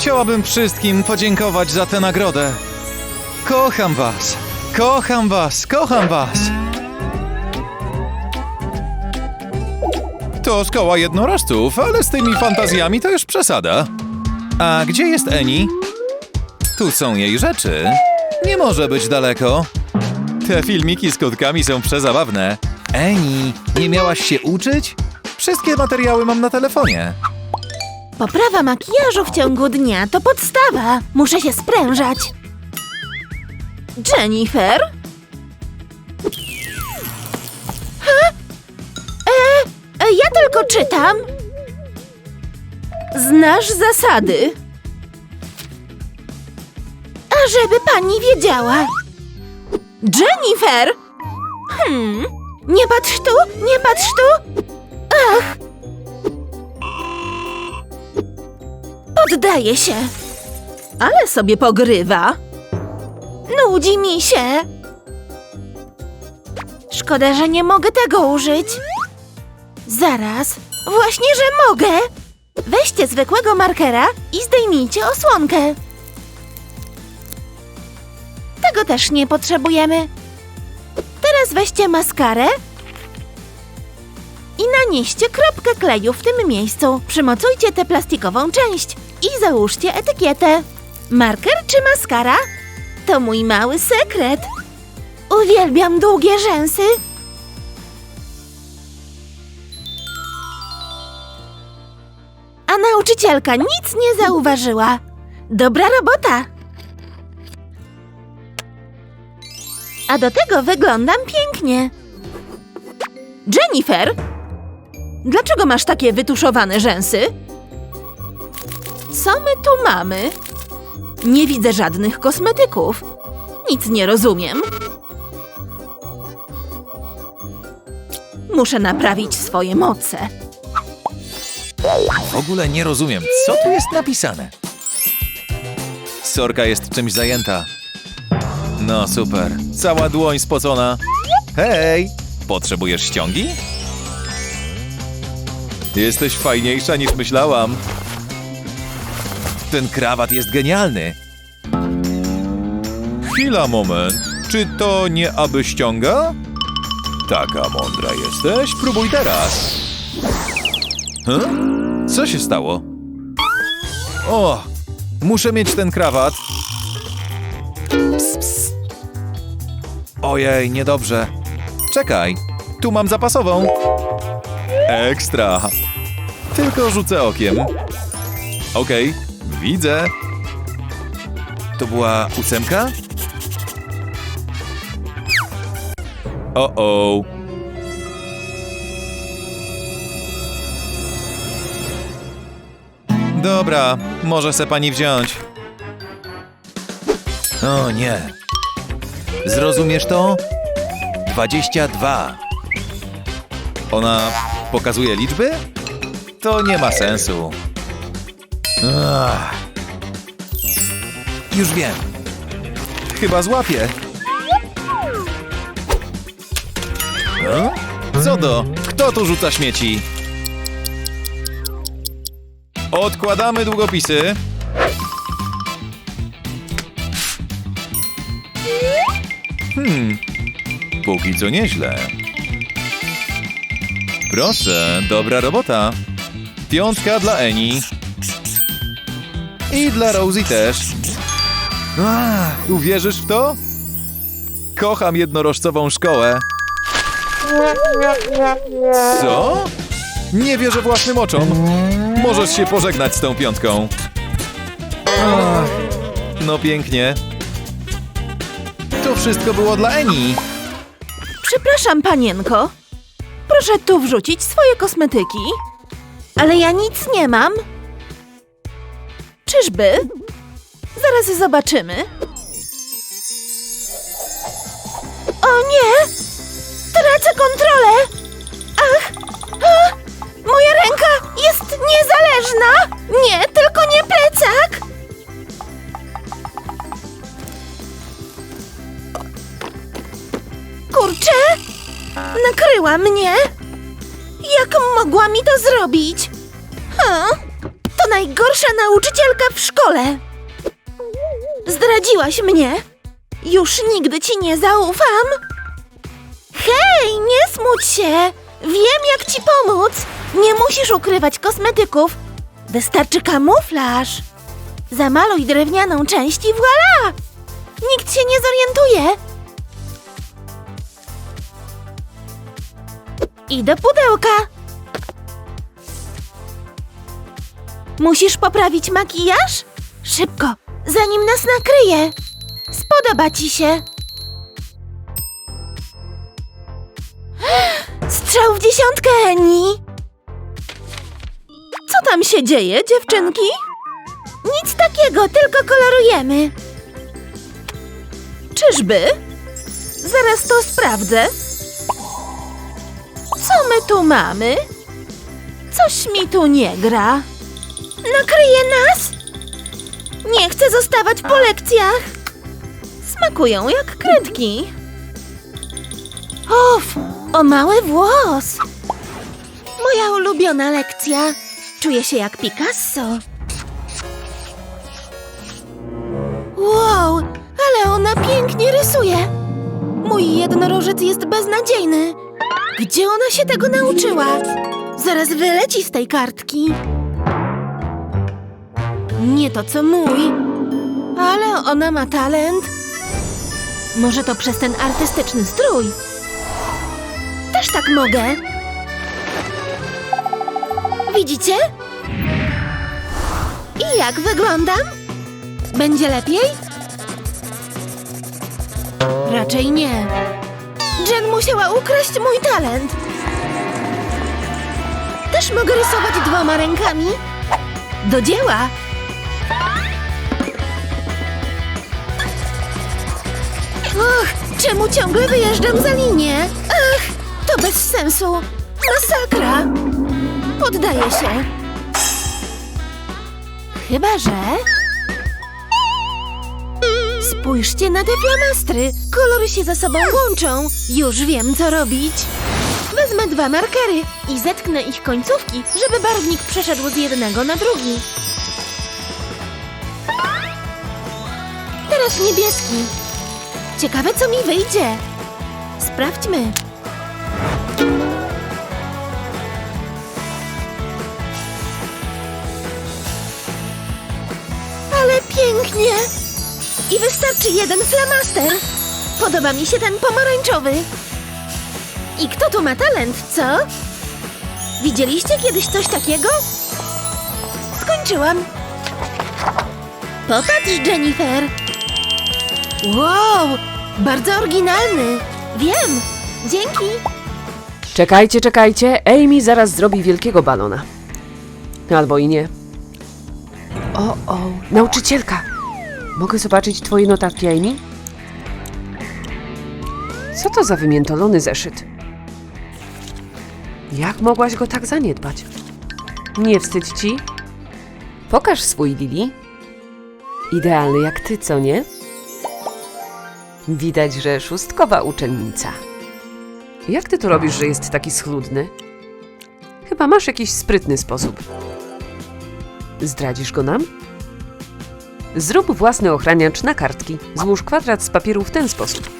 Chciałabym wszystkim podziękować za tę nagrodę. Kocham was! Kocham was! Kocham was! To szkoła jednorożców, ale z tymi fantazjami to już przesada. A gdzie jest Eni? Tu są jej rzeczy. Nie może być daleko. Te filmiki z kotkami są przezabawne. Eni, nie miałaś się uczyć? Wszystkie materiały mam na telefonie. Poprawa makijażu w ciągu dnia to podstawa. Muszę się sprężać. Jennifer? Ha? E, e, ja tylko czytam. Znasz zasady. A żeby pani wiedziała. Jennifer! Hmm, nie patrz tu, nie patrz tu. Poddaje się. Ale sobie pogrywa. Nudzi mi się. Szkoda, że nie mogę tego użyć. Zaraz. Właśnie, że mogę. Weźcie zwykłego markera i zdejmijcie osłonkę. Tego też nie potrzebujemy. Teraz weźcie maskarę i nanieście kropkę kleju w tym miejscu. Przymocujcie tę plastikową część i załóżcie etykietę. Marker czy maskara? To mój mały sekret. Uwielbiam długie rzęsy. A nauczycielka nic nie zauważyła. Dobra robota. A do tego wyglądam pięknie. Jennifer, Dlaczego masz takie wytuszowane rzęsy? Co my tu mamy? Nie widzę żadnych kosmetyków. Nic nie rozumiem. Muszę naprawić swoje moce. W ogóle nie rozumiem, co tu jest napisane. Sorka jest czymś zajęta. No super, cała dłoń spocona. Hej, potrzebujesz ściągi? Jesteś fajniejsza niż myślałam. Ten krawat jest genialny. Chwila, moment. Czy to nie aby ściąga? Taka mądra jesteś? Próbuj teraz. Huh? Co się stało? O, muszę mieć ten krawat. Ps, ps. Ojej, niedobrze. Czekaj, tu mam zapasową. Ekstra. Tylko rzucę okiem. Okej, widzę. To była ósemka? O-o. Dobra, może se pani wziąć. O nie. Zrozumiesz to? 22. Ona pokazuje liczby? To nie ma sensu. Ach. Już wiem. Chyba złapię. Co do? Kto tu rzuca śmieci? Odkładamy długopisy. Hmm, póki co nieźle. Proszę, dobra robota. Piątka dla Eni. I dla Rosie też. Ach, uwierzysz w to? Kocham jednorożcową szkołę. Co? Nie wierzę własnym oczom. Możesz się pożegnać z tą piątką. No pięknie. To wszystko było dla Eni. Przepraszam, panienko. Proszę tu wrzucić swoje kosmetyki. Ale ja nic nie mam. Czyżby? Zaraz zobaczymy. O nie! Tracę kontrolę! Ach! A! Moja ręka jest niezależna! Nie, tylko nie plecak! Kurczę! Nakryła mnie! Jak mogła mi to zrobić? Ha? Najgorsza nauczycielka w szkole. Zdradziłaś mnie. Już nigdy ci nie zaufam. Hej, nie smuć się. Wiem, jak ci pomóc. Nie musisz ukrywać kosmetyków. Wystarczy kamuflaż. Zamaluj drewnianą część i voilà! Nikt się nie zorientuje. I do pudełka. Musisz poprawić makijaż? Szybko, zanim nas nakryje. Spodoba ci się. Strzał w dziesiątkę, Eni. Co tam się dzieje, dziewczynki? Nic takiego, tylko kolorujemy. Czyżby? Zaraz to sprawdzę. Co my tu mamy? Coś mi tu nie gra. Nakryje nas? Nie chcę zostawać po lekcjach. Smakują jak kredki. Uf, o mały włos. Moja ulubiona lekcja. Czuję się jak Picasso. Wow, ale ona pięknie rysuje. Mój jednorożec jest beznadziejny. Gdzie ona się tego nauczyła? Zaraz wyleci z tej kartki. Nie to co mój, ale ona ma talent. Może to przez ten artystyczny strój. Też tak mogę. Widzicie? I jak wyglądam? Będzie lepiej? Raczej nie. Jen musiała ukraść mój talent. Też mogę rysować dwoma rękami. Do dzieła! Czemu ciągle wyjeżdżam za linię? Ach, to bez sensu. Masakra. Poddaję się. Chyba, że... Spójrzcie na te flamastry. Kolory się ze sobą łączą. Już wiem, co robić. Wezmę dwa markery i zetknę ich końcówki, żeby barwnik przeszedł z jednego na drugi. Teraz niebieski. Ciekawe, co mi wyjdzie. Sprawdźmy. Ale pięknie. I wystarczy jeden flamaster. Podoba mi się ten pomarańczowy. I kto tu ma talent, co? Widzieliście kiedyś coś takiego? Skończyłam. Popatrz, Jennifer. Wow, bardzo oryginalny. Wiem. Dzięki. Czekajcie, czekajcie. Amy zaraz zrobi wielkiego balona. Albo i nie. O, o, nauczycielka. Mogę zobaczyć twoje notatki, Amy? Co to za wymiętolony zeszyt? Jak mogłaś go tak zaniedbać? Nie wstydź ci? Pokaż swój Lili. Idealny jak ty, co nie? Widać, że szóstkowa uczennica. Jak ty to robisz, że jest taki schludny? Chyba masz jakiś sprytny sposób. Zdradzisz go nam? Zrób własny ochraniacz na kartki. Złóż kwadrat z papieru w ten sposób.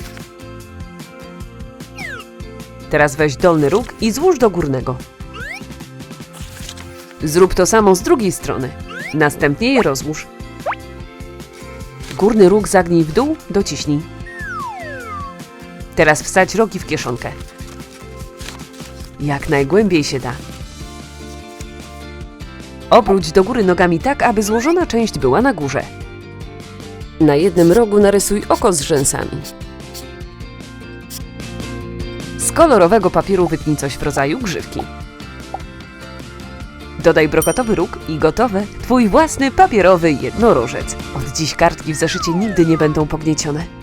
Teraz weź dolny róg i złóż do górnego. Zrób to samo z drugiej strony. Następnie je rozłóż. Górny róg zagnij w dół, dociśnij. Teraz wsadź rogi w kieszonkę. Jak najgłębiej się da. Obróć do góry nogami tak, aby złożona część była na górze. Na jednym rogu narysuj oko z rzęsami. Z kolorowego papieru wytnij coś w rodzaju grzywki. Dodaj brokatowy róg i gotowe. Twój własny papierowy jednorożec. Od dziś kartki w zeszycie nigdy nie będą pogniecione.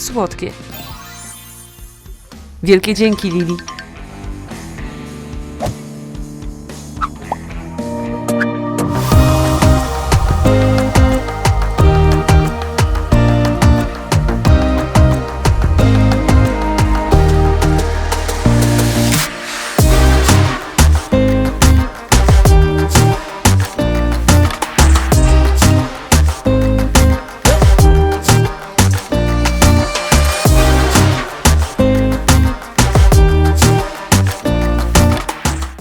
Słodkie. Wielkie dzięki, Lili.